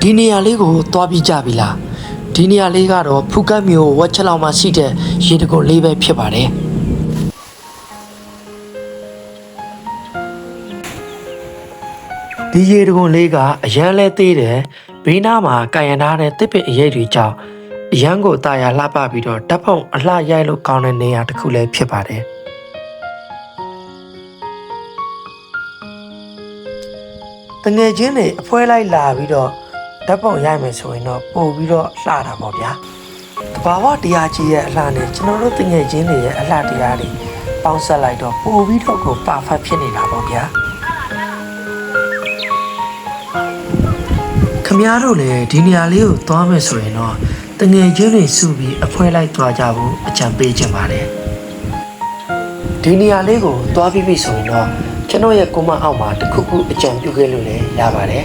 ဒီနေရာလေးကိုသွားပြီးကြပြီလားဒီနေရာလေးကတော့ဖူကတ်မြို့ဝက်ချက်လောက်မှရှိတဲ့ရေတကုတ်လေးပဲဖြစ်ပါတယ်ဒီရေတကုတ်လေးကအရန်လဲသေးတယ်ဘေးနားမှာကာယန်ထားတဲ့တစ်ပင်အရေးတွေကြောင့်အရန်ကိုတာယာလှပပြီးတော့ဓာတ်ဖုံအလှရိုက်လို့ကောင်းတဲ့နေရာတစ်ခုလည်းဖြစ်ပါတယ်တငယ်ချင်းတွေအဖွဲလိုက်လာပြီးတော့ ဓာတ်ပုံရိုက်မယ်ဆိုရင်တော့ပို့ပြီးတော့လှတာပေါ့ဗျာတဘာဝတရားကြီးရဲ့အလှနဲ့ကျွန်တော်တို့တငယ်ချင်းတွေရဲ့အလှတရားတွေပေါင်းဆက်လိုက်တော့ပို့ပြီးတော့ကိုပါဖတ်ဖြစ်နေတာပေါ့ဗျာခမည်းတော်လည်းဒီနေရာလေးကိုသွားမယ်ဆိုရင်တော့တငယ်ချင်းတွေစုပြီးအဖွဲလိုက်သွားကြဖို့အကြံပေးချင်ပါတယ်ဒီနေရာလေးကိုသွားပြီးပြီဆိုရင်တော့ကျွန်တော်ရဲ့ကိုမအောက်မှာတစ်ခုခုအကြံပြုခဲ့လို့လည်းရပါတယ်